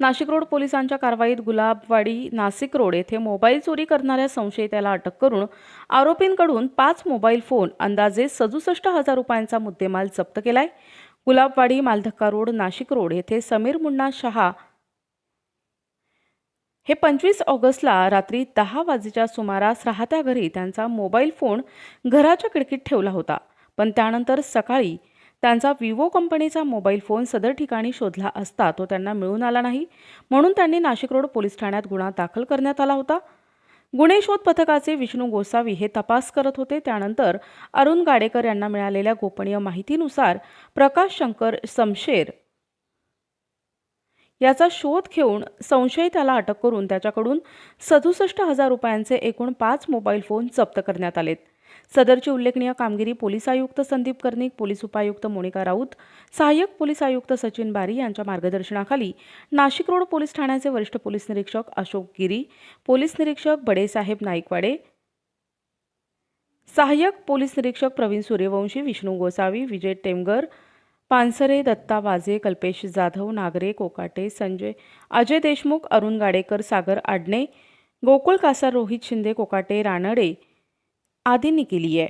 Nashik road पोलिसांच्या कारवाईत Gulabwadi Nashik road येथे मोबाईल चोरी करणाऱ्या संशयिताला अटक करून आरोपींकडून पाच मोबाईल फोन अंदाजे सदुसष्ट हजार रुपयांचा मुद्देमाल जप्त केलाय. गुलाबवाडी मालधक्का रोड नाशिक रोड येथे समीर मुन्ना शहा हे पंचवीस ऑगस्टला रात्री दहा वाजेच्या सुमारास राहत्या घरी त्यांचा मोबाईल फोन घराच्या खिडकीत ठेवला होता. पण त्यानंतर सकाळी त्यांचा विवो कंपनीचा मोबाईल फोन सदर ठिकाणी शोधला असता तो त्यांना मिळून आला नाही. म्हणून त्यांनी नाशिक रोड पोलीस ठाण्यात गुन्हा दाखल करण्यात आला होता. गुन्हे शोध पथकाचे विष्णू गोसावी हे तपास करत होते. त्यानंतर अरुण गाडेकर यांना मिळालेल्या गोपनीय माहितीनुसार प्रकाश शंकर समशेर याचा शोध घेऊन संशयिताला अटक करून त्याच्याकडून सदुसष्ट हजार रुपयांचे एकूण पाच मोबाईल फोन जप्त करण्यात आलेत. सदरची उल्लेखनीय कामगिरी पोलीस आयुक्त संदीप कर्णिक पोलीस उपायुक्त मोनिका राऊत सहाय्यक पोलीस आयुक्त सचिन बारी यांच्या मार्गदर्शनाखाली नाशिक रोड पोलीस ठाण्याचे वरिष्ठ पोलीस निरीक्षक अशोक गिरी पोलीस निरीक्षक बडेसाहेब नाईकवाडे सहाय्यक पोलीस निरीक्षक प्रवीण सूर्यवंशी विष्णू गोसावी विजय टेमगर पानसरे दत्ता वाजे कल्पेश जाधव नागरे कोकाटे संजय अजय देशमुख अरुण गाडेकर सागर आडणे गोकुळ कासार रोहित शिंदे कोकाटे रानडे आदींनी केली आहे